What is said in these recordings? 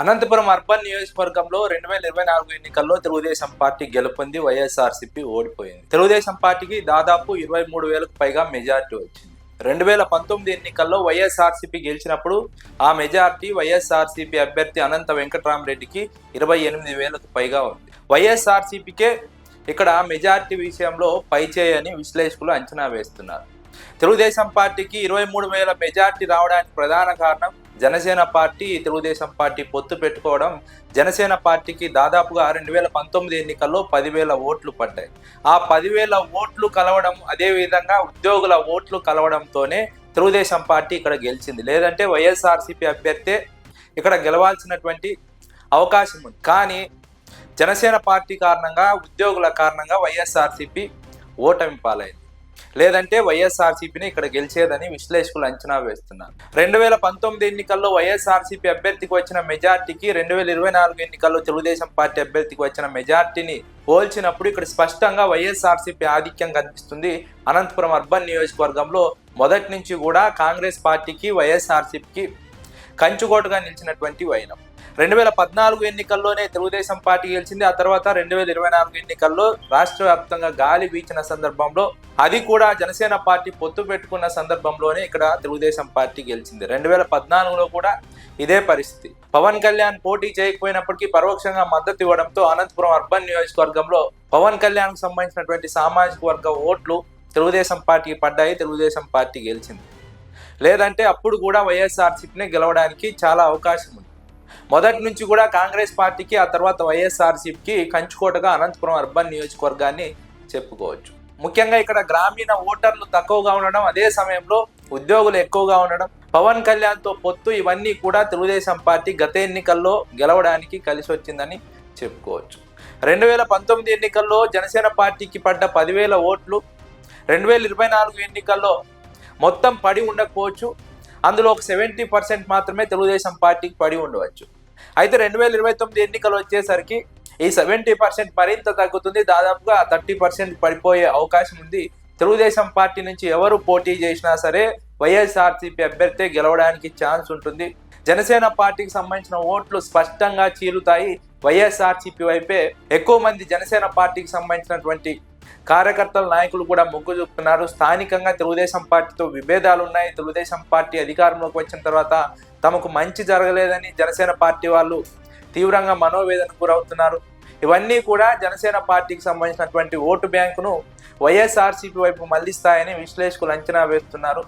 Anantapuram urban నియోజకవర్గంలో రెండు వేల ఇరవై నాలుగు ఎన్నికల్లో తెలుగుదేశం పార్టీ గెలుపొంది వైఎస్ఆర్సీపీ ఓడిపోయింది. తెలుగుదేశం పార్టీకి దాదాపు ఇరవై మూడు వేలకు పైగా మెజార్టీ వచ్చింది. రెండు వేల పంతొమ్మిది ఎన్నికల్లో వైఎస్ఆర్సీపీ గెలిచినప్పుడు ఆ మెజార్టీ వైఎస్ఆర్సీపీ అభ్యర్థి అనంత వెంకటరామరెడ్డికి ఇరవై ఎనిమిది వేలకు పైగా ఉంది. వైఎస్ఆర్సీపీకే ఇక్కడ మెజార్టీ విషయంలో పైచేయని విశ్లేషకులు అంచనా వేస్తున్నారు. తెలుగుదేశం పార్టీకి ఇరవై మూడు వేల మెజార్టీ రావడానికి ప్రధాన కారణం జనసేన పార్టీ తెలుగుదేశం పార్టీ పొత్తు పెట్టుకోవడం జనసేన పార్టీకి దాదాపుగా రెండు వేల పంతొమ్మిది ఎన్నికల్లో పదివేల ఓట్లు పడ్డాయి. ఆ పదివేల ఓట్లు కలవడం అదేవిధంగా ఉద్యోగుల ఓట్లు కలవడంతోనే తెలుగుదేశం పార్టీ ఇక్కడ గెలిచింది. లేదంటే వైఎస్ఆర్సీపీ అభ్యర్థే ఇక్కడ గెలవాల్సినటువంటి అవకాశం ఉంది. కానీ జనసేన పార్టీ కారణంగా ఉద్యోగుల కారణంగా వైఎస్ఆర్సీపీ ఓటమి పాలైంది లేదంటే వైఎస్ఆర్సీపీని ఇక్కడ గెలిచేదని విశ్లేషకులు అంచనా వేస్తున్నారు. రెండు వేల పంతొమ్మిది ఎన్నికల్లో వైఎస్ఆర్సీపీ అభ్యర్థికి వచ్చిన మెజార్టీకి రెండు వేల ఇరవై నాలుగు ఎన్నికల్లో తెలుగుదేశం పార్టీ అభ్యర్థికి వచ్చిన మెజార్టీని పోల్చినప్పుడు ఇక్కడ స్పష్టంగా వైఎస్ఆర్సీపీ ఆధిక్యం కనిపిస్తుంది. అనంతపురం అర్బన్ నియోజకవర్గంలో మొదటి నుంచి కూడా కాంగ్రెస్ పార్టీకి వైఎస్ఆర్సీపీకి కంచుకోటగా నిలిచినటువంటి వైనం. రెండు వేల పద్నాలుగు ఎన్నికల్లోనే తెలుగుదేశం పార్టీ గెలిచింది. ఆ తర్వాత రెండు వేల ఇరవై నాలుగు ఎన్నికల్లో రాష్ట్ర వ్యాప్తంగా గాలి వీచిన సందర్భంలో అది కూడా జనసేన పార్టీ పొత్తు పెట్టుకున్న సందర్భంలోనే ఇక్కడ తెలుగుదేశం పార్టీ గెలిచింది. రెండు వేల పద్నాలుగులో కూడా ఇదే పరిస్థితి. పవన్ కళ్యాణ్ పోటీ చేయకపోయినప్పటికీ పరోక్షంగా మద్దతు ఇవ్వడంతో అనంతపురం అర్బన్ నియోజకవర్గంలో పవన్ కళ్యాణ్కు సంబంధించినటువంటి సామాజిక వర్గ ఓట్లు తెలుగుదేశం పార్టీకి పడ్డాయి. తెలుగుదేశం పార్టీ గెలిచింది. లేదంటే అప్పుడు కూడా వైఎస్ఆర్సీపీని గెలవడానికి చాలా అవకాశం ఉంది. మొదటి నుంచి కూడా కాంగ్రెస్ పార్టీకి ఆ తర్వాత వైఎస్ఆర్సీపీకి కంచుకోటగా అనంతపురం అర్బన్ నియోజకవర్గాన్ని చెప్పుకోవచ్చు. ముఖ్యంగా ఇక్కడ గ్రామీణ ఓటర్లు తక్కువగా ఉండడం అదే సమయంలో ఉద్యోగులు ఎక్కువగా ఉండడం పవన్ కళ్యాణ్తో పొత్తు ఇవన్నీ కూడా తెలుగుదేశం పార్టీ గత ఎన్నికల్లో గెలవడానికి కలిసి వచ్చిందని చెప్పుకోవచ్చు. రెండు వేల పంతొమ్మిది ఎన్నికల్లో జనసేన పార్టీకి పడ్డ పదివేల ఓట్లు రెండు వేల ఇరవై నాలుగు ఎన్నికల్లో మొత్తం పడి ఉండకపోవచ్చు. అందులో ఒక సెవెంటీ పర్సెంట్ మాత్రమే తెలుగుదేశం పార్టీకి పడి ఉండవచ్చు. అయితే రెండు వేల ఇరవై తొమ్మిది ఎన్నికలు వచ్చేసరికి ఈ సెవెంటీ పర్సెంట్ మరింత తగ్గుతుంది. దాదాపుగా థర్టీ పర్సెంట్ పడిపోయే అవకాశం ఉంది. తెలుగుదేశం పార్టీ నుంచి ఎవరు పోటీ చేసినా సరే వైఎస్ఆర్సీపీ అభ్యర్థి గెలవడానికి ఛాన్స్ ఉంటుంది. జనసేన పార్టీకి సంబంధించిన ఓట్లు స్పష్టంగా చీలుతాయి. వైఎస్ఆర్సీపీ వైపే ఎక్కువ మంది జనసేన పార్టీకి సంబంధించినటువంటి కార్యకర్తల నాయకులు కూడా మొగ్గు చూపుతున్నారు. స్థానికంగా తెలుగుదేశం పార్టీతో విభేదాలు ఉన్నాయి. తెలుగుదేశం పార్టీ అధికారంలోకి వచ్చిన తర్వాత తమకు మంచి జరగలేదని జనసేన పార్టీ వాళ్ళు తీవ్రంగా మనోవేదన గురవుతున్నారు. ఇవన్నీ కూడా జనసేన పార్టీకి సంబంధించినటువంటి ఓటు బ్యాంకును వైఎస్ఆర్సీపీ వైపు మళ్ళిస్తాయని విశ్లేషకులు అంచనా వేస్తున్నారు.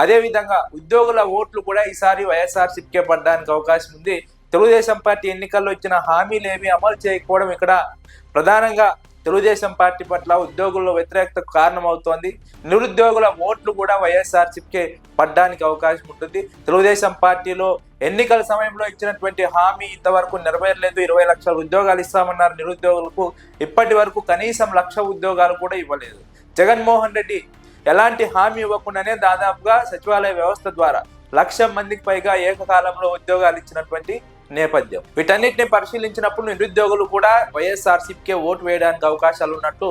అదేవిధంగా ఉద్యోగుల ఓట్లు కూడా ఈసారి వైఎస్ఆర్సీపీకే పడడానికి అవకాశం ఉంది. తెలుగుదేశం పార్టీ ఎన్నికల్లో ఇచ్చిన హామీలు ఏమీ అమలు చేయకపోవడం ఇక్కడ ప్రధానంగా తెలుగుదేశం పార్టీ పట్ల ఉద్యోగుల్లో వ్యతిరేకత కారణమవుతోంది. నిరుద్యోగుల ఓట్లు కూడా వైఎస్ఆర్సీపీకి పడ్డానికి అవకాశం ఉంటుంది. తెలుగుదేశం పార్టీలో ఎన్నికల సమయంలో ఇచ్చినటువంటి హామీ ఇంతవరకు నెరవేరలేదు. ఇరవై లక్షల ఉద్యోగాలు ఇస్తామన్నారు నిరుద్యోగులకు. ఇప్పటి వరకు కనీసం లక్ష ఉద్యోగాలు కూడా ఇవ్వలేదు. జగన్మోహన్ రెడ్డి ఎలాంటి హామీ ఇవ్వకుండానే దాదాపుగా సచివాలయ వ్యవస్థ ద్వారా లక్ష మందికి పైగా ఏకకాలంలో ఉద్యోగాలు ఇచ్చినటువంటి నేపథ్యం. వీటన్నిటిని పరిశీలించినప్పుడు నిరుద్యోగులు కూడా వైఎస్ఆర్సీపీకే ఓటు వేయడానికి అవకాశాలు ఉన్నట్టు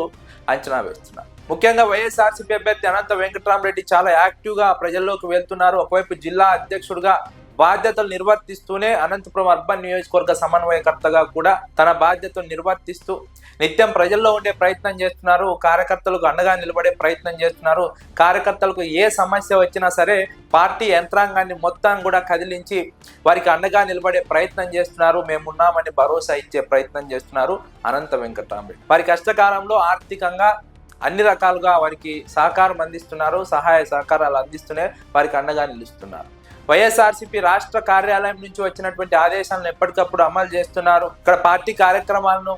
అంచనా వేస్తున్నారు. ముఖ్యంగా వైఎస్ఆర్సీపీ అభ్యర్థి అనంత వెంకటరామరెడ్డి చాలా యాక్టివ్గా ప్రజల్లోకి వెళ్తున్నారు. ఒకవైపు జిల్లా అధ్యక్షుడిగా బాధ్యతలు నిర్వర్తిస్తూనే అనంతపురం అర్బన్ నియోజకవర్గ సమన్వయకర్తగా కూడా తన బాధ్యతలు నిర్వర్తిస్తూ నిత్యం ప్రజల్లో ఉండే ప్రయత్నం చేస్తున్నారు కార్యకర్తలకు అండగా నిలబడే ప్రయత్నం చేస్తున్నారు. కార్యకర్తలకు ఏ సమస్య వచ్చినా సరే పార్టీ యంత్రాంగాన్ని మొత్తం కూడా కదిలించి వారికి అండగా నిలబడే ప్రయత్నం చేస్తున్నారు. మేమున్నామని భరోసా ఇచ్చే ప్రయత్నం చేస్తున్నారు అనంత వెంకటరామరెడ్డి వారి కష్టకాలంలో ఆర్థికంగా అన్ని రకాలుగా వారికి సహకారం అందిస్తున్నారు సహాయ సహకారాలు అందిస్తూనే వారికి అండగా నిలుస్తున్నారు. వైఎస్ఆర్సీపీ రాష్ట్ర కార్యాలయం నుంచి వచ్చినటువంటి ఆదేశాలను ఎప్పటికప్పుడు అమలు చేస్తున్నారు. ఇక్కడ పార్టీ కార్యక్రమాలను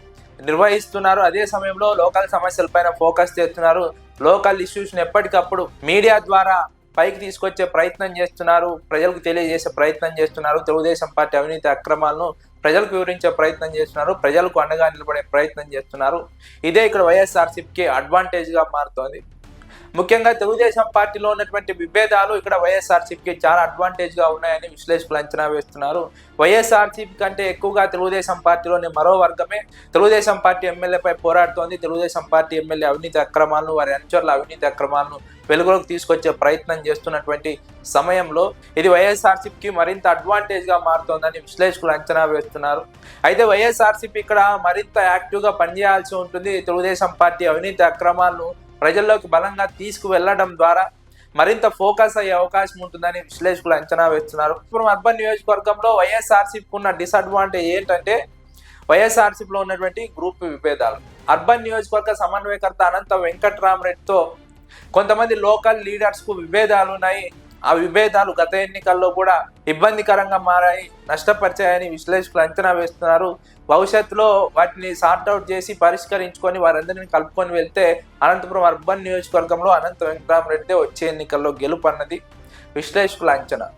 నిర్వహిస్తున్నారు. అదే సమయంలో లోకల్ సమస్యలపైన ఫోకస్ చేస్తున్నారు. లోకల్ ఇష్యూస్ ఎప్పటికప్పుడు మీడియా ద్వారా పైకి తీసుకొచ్చే ప్రయత్నం చేస్తున్నారు. ప్రజలకు తెలియజేసే ప్రయత్నం చేస్తున్నారు. తెలుగుదేశం పార్టీ అవినీతి అక్రమాలను ప్రజలకు వివరించే ప్రయత్నం చేస్తున్నారు. ప్రజలకు అండగా నిలబడే ప్రయత్నం చేస్తున్నారు. ఇదే ఇక్కడ వైఎస్ఆర్సీపీకి అడ్వాంటేజ్గా మారుతోంది. ముఖ్యంగా తెలుగుదేశం పార్టీలో ఉన్నటువంటి విభేదాలు ఇక్కడ వైఎస్ఆర్సీపీకి చాలా అడ్వాంటేజ్గా ఉన్నాయని విశ్లేషకులు అంచనా వేస్తున్నారు. వైఎస్ఆర్సీపీ కంటే ఎక్కువగా తెలుగుదేశం పార్టీలోని మరో వర్గమే తెలుగుదేశం పార్టీ ఎమ్మెల్యేపై పోరాడుతోంది. తెలుగుదేశం పార్టీ ఎమ్మెల్యే అవినీతి అక్రమాలను వారి అనుచరుల అవినీతి అక్రమాలను వెలుగులోకి తీసుకొచ్చే ప్రయత్నం చేస్తున్నటువంటి సమయంలో ఇది వైఎస్ఆర్సీపీకి మరింత అడ్వాంటేజ్గా మారుతోందని విశ్లేషకులు అంచనా వేస్తున్నారు. అయితే వైఎస్ఆర్సీపీ ఇక్కడ మరింత యాక్టివ్గా పనిచేయాల్సి ఉంటుంది. తెలుగుదేశం పార్టీ అవినీతి అక్రమాలను ప్రజల్లోకి బలంగా తీసుకువెళ్ళడం ద్వారా మరింత ఫోకస్ అయ్యే అవకాశం ఉంటుందని విశ్లేషకులు అంచనా వేస్తున్నారు. ఇప్పుడు అర్బన్ నియోజకవర్గంలో వైఎస్ఆర్సీపీకి ఉన్న డిసడ్వాంటేజ్ ఏంటంటే వైఎస్ఆర్సీపీలో ఉన్నటువంటి గ్రూప్ విభేదాలు. అర్బన్ నియోజకవర్గ సమన్వయకర్త అనంత వెంకట్రామరెడ్డితో కొంతమంది లోకల్ లీడర్స్కు విభేదాలు ఉన్నాయి. ఆ విభేదాలు గత ఎన్నికల్లో కూడా ఇబ్బందికరంగా మారాయి నష్టపరిచాయని విశ్లేషకులు అంచనా వేస్తున్నారు. భవిష్యత్తులో వాటిని సార్ట్అవుట్ చేసి పరిష్కరించుకొని వారందరినీ కలుపుకొని వెళ్తే అనంతపురం అర్బన్ నియోజకవర్గంలో అనంత వెంకటరామరెడ్డి వచ్చే ఎన్నికల్లో గెలుపు అన్నది విశ్లేషకుల అంచనా.